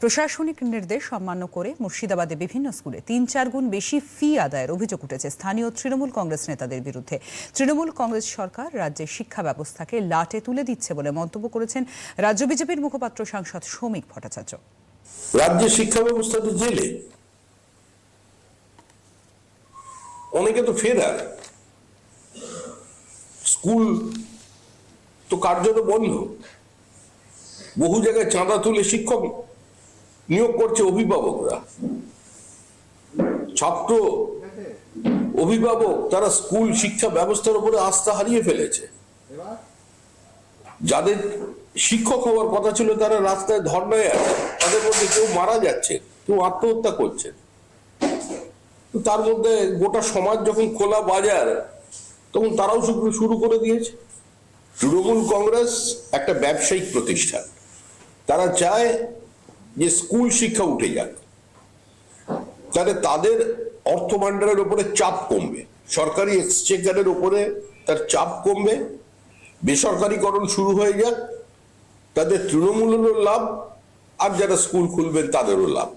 প্রশাসনিক নির্দেশ অমান্য করে মুর্শিদাবাদে বিভিন্ন স্কুলে তিন চার গুণ বেশি ফি আদায়ের অভিযোগ উঠেছে স্থানীয় তৃণমূল কংগ্রেস নেতাদের বিরুদ্ধে। তৃণমূল কংগ্রেস সরকার রাজ্যের শিক্ষা ব্যবস্থাকে লাটে তুলে দিচ্ছে বলে মন্তব্য করেছেন রাজ্য বিজেপির মুখপাত্র সাংসদ শ্রমিক ভট্টাচার্য। রাজ্যের শিক্ষা ব্যবস্থা তো জেলে অনেকে তো ফেরার স্কুল তো কার্যত বন্ধ। বহু জায়গায় চাঁদা তুলে শিক্ষক নিয়োগ করছে অভিভাবকরা। ছাত্র অভিভাবক তারা স্কুল শিক্ষা ব্যবস্থার উপরে আস্থা হারিয়ে ফেলেছে। যাদের শিক্ষক হওয়ার কথা ছিল তারা রাস্তায় ধর্নায় আছে, তাদের মধ্যে কেউ মারা যাচ্ছে, কেউ আত্মহত্যা করছে। তার মধ্যে গোটা সমাজ যখন খোলা বাজার, তখন তারাও শুরু শুরু করে দিয়েছে। তৃণমূল কংগ্রেস একটা ব্যবসায়িক প্রতিষ্ঠান। তারা চায় যে স্কুল শিক্ষা উঠে যাক তাহলে তাদের অর্থ ওপরে উপরে চাপ কমবে। সরকারি এক্সচেকারের উপরে তার চাপ কমবে। বেসরকারিকরণ শুরু হয়ে যাক, তাদের তৃণমূলেরও লাভ, আর যারা স্কুল খুলবেন তাদেরও লাভ।